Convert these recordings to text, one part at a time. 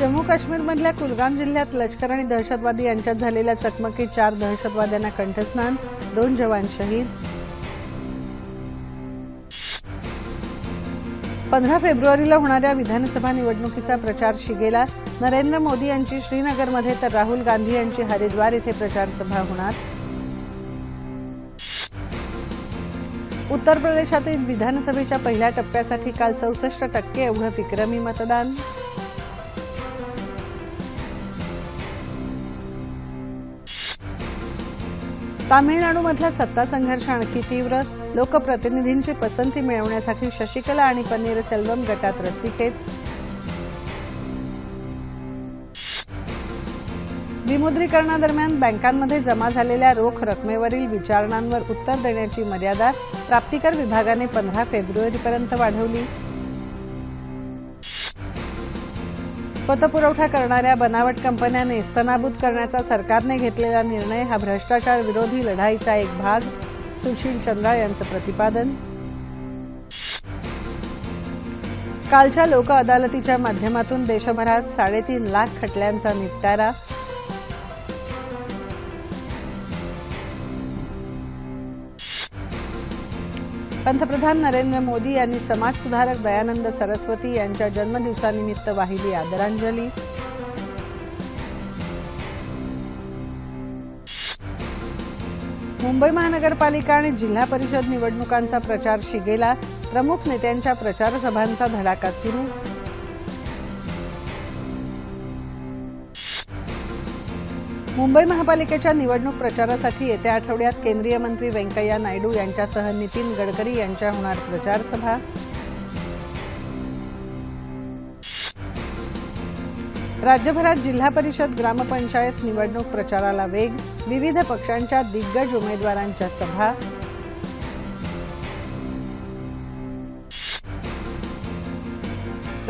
जम्मू काश्मीरमधल्या कुलगाम जिल्ह्यात लष्कर आणि दहशतवादी यांच्यात झालेल्या चकमकीत चार दहशतवाद्यांना कंठस्नान दोन जवान शहीद. पंधरा फेब्रुवारीला होणाऱ्या विधानसभा निवडणुकीचा प्रचार शिगेला. नरेंद्र मोदी यांची श्रीनगरमध्ये तर राहुल गांधी यांची हरिद्वार इथे प्रचारसभा होणार. उत्तर प्रदेशातील विधानसभेच्या पहिल्या टप्प्यासाठी काल चौसष्ट टक्के एवढं विक्रमी मतदान. तामिळनाडूमधला सत्ता संघर्ष आणखी तीव्र लोकप्रतिनिधींची पसंती मिळवण्यासाठी शशिकला आणि पन्नीरसेल्वम गटात रस्सीखेच विमुद्रीकरणादरम्यान बँकांमध्ये जमा झालेल्या रोख रकमेवरील विचारणांवर उत्तर देण्याची मर्यादा प्राप्तिकर विभागाने पंधरा फेब्रुवारीपर्यंत वाढवली. पतपुरवठा करणाऱ्या बनावट कंपन्या नेस्तनाबूत करण्याचा सरकारने घेतलेला निर्णय हा भ्रष्टाचार विरोधी लढाईचा एक भाग सुशील चंद्रा यांचं प्रतिपादन. कालच्या लोक अदालतीच्या माध्यमातून देशभरात साडेतीन लाख खटल्यांचा निपटारा पंतप्रधान नरेंद्र मोदी यांनी समाजसुधारक दयानंद सरस्वती यांच्या जन्मदिवसानिमित्त वाहिली आदरांजली. मुंबई महानगरपालिका आणि जिल्हा परिषद निवडणुकांचा प्रचार शिगेला प्रमुख नेत्यांच्या प्रचारसभांचा धडाका सुरू. मुंबई महापालिकेच्या निवडणूक प्रचारासाठी येत्या आठवड्यात केंद्रीय मंत्री व्यंकय्या नायडू यांच्यासह नितीन गडकरी यांच्या होणार प्रचार सभा राज्यभरात जिल्हा परिषद ग्रामपंचायत निवडणूक प्रचाराला वेग विविध पक्षांच्या दिग्गज उमेदवारांच्या सभा.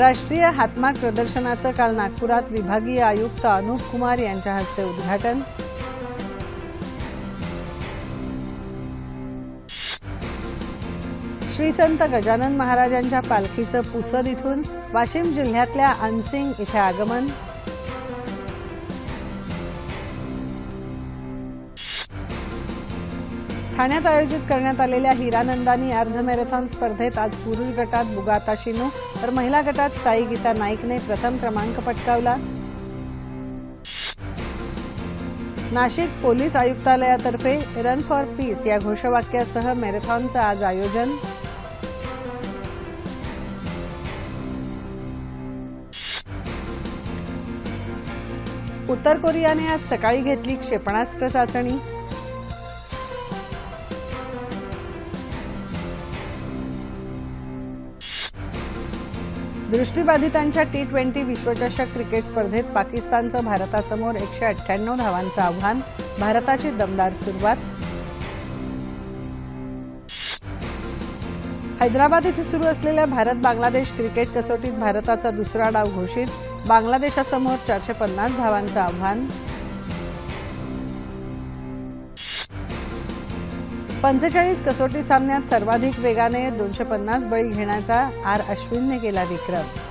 राष्ट्रीय हातमाग प्रदर्शनाचं काल नागपुरात विभागीय आयुक्त अनुप कुमार यांच्या हस्ते उद्घाटन. श्री संत गजानन महाराजांच्या पालखीचं पुसद इथून वाशिम जिल्ह्यातल्या अनसिंग इथे आगमन. ठाण्यात आयोजित करण्यात आलेल्या हिरानंदानी अर्ध मॅरेथॉन स्पर्धेत आज पुरुष गटात बुगाता शिनू तर महिला गटात साई गीता नाईकने प्रथम क्रमांक पटकावला. नाशिक पोलीस आयुक्तालयातर्फे रन फॉर पीस या घोषवाक्यासह मॅरेथॉनचं आज आयोजन. उत्तर कोरियाने आज सकाळी घेतली क्षेपणास्त्र चाचणी. दृष्टीबाधितांच्या टी ट्वेंटी विश्वचषक क्रिकेट स्पर्धेत पाकिस्तानचं भारतासमोर एकशे अठ्ठ्याण्णव धावांचं आव्हान भारताची दमदार सुरुवात. हैदराबाद इथे सुरू असलेल्या भारत बांगलादेश क्रिकेट कसोटीत भारताचा दुसरा डाव घोषित बांगलादेशासमोर चारशे पन्नास धावांचं आव्हान. पंचेचाळीस कसोटी सामन्यात सर्वाधिक वेगाने दोनशे पन्नास बळी घेण्याचा आर अश्विनने केला विक्रम.